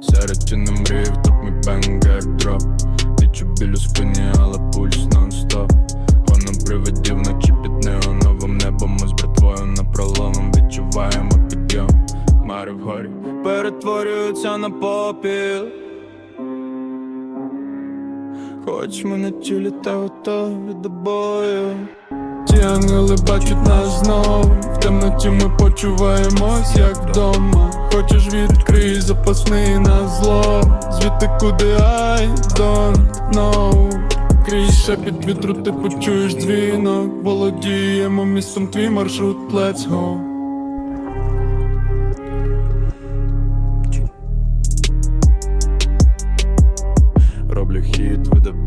Серед тіни мріїв, топ мій бенгер дроп. Відчу біль у спині, але пульс нон-стоп. Воно привидів вночі під неоновим небом. Ми з братвою на проломом відчуваємо підйом. Хмари вгорі перетворюються на попіл. Хоч ми на тілі та готові до бою Ті ангели бачать нас знов. В темноті ми почуваємось як вдома. Хочеш відкрий запасний на зло. Звідти куди I don't know. Крізь шепіт вітру ти почуєш дзвінок. Володіємо містом твій маршрут, let's go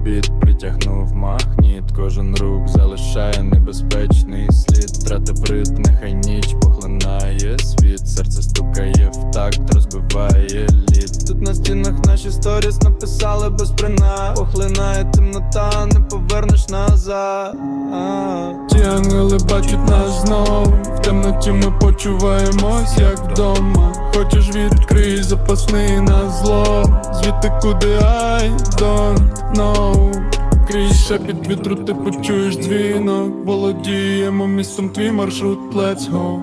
біт, притягнув магніт. Кожен рук залишає небезпечний слід. Втратив ритм, нехай ніч поглинає світ. Серце стукає в такт, розбиває лід. Тут на стінах наші сторіс написали без принад Похлинає темнота, не повернеш назад. Ті ангели бачать нас знов. В темноті ми почуваємось як вдома Хочеш відкрий запасний на зло. Звідти куди I don't know. Крізь шепіт вітру ти почуєш дзвінок. Володіємо містом твій маршрут, let's go.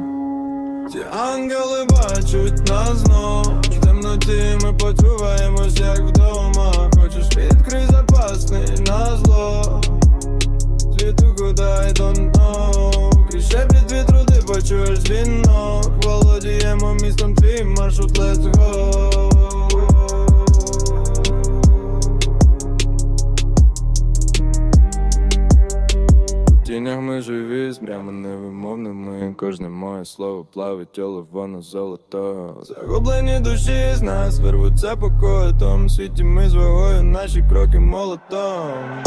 Ці ангели бачать нас знов. В темноті ми почуваємось дзвінок Володіємо містом твій маршрут, let's go. Тінях ми живі, з прямо невимовними. Кожне моє слово плавить, тіло воно золото. Загублені душі з нас вирвуться по тому світі ми з вагою, наші кроки молотом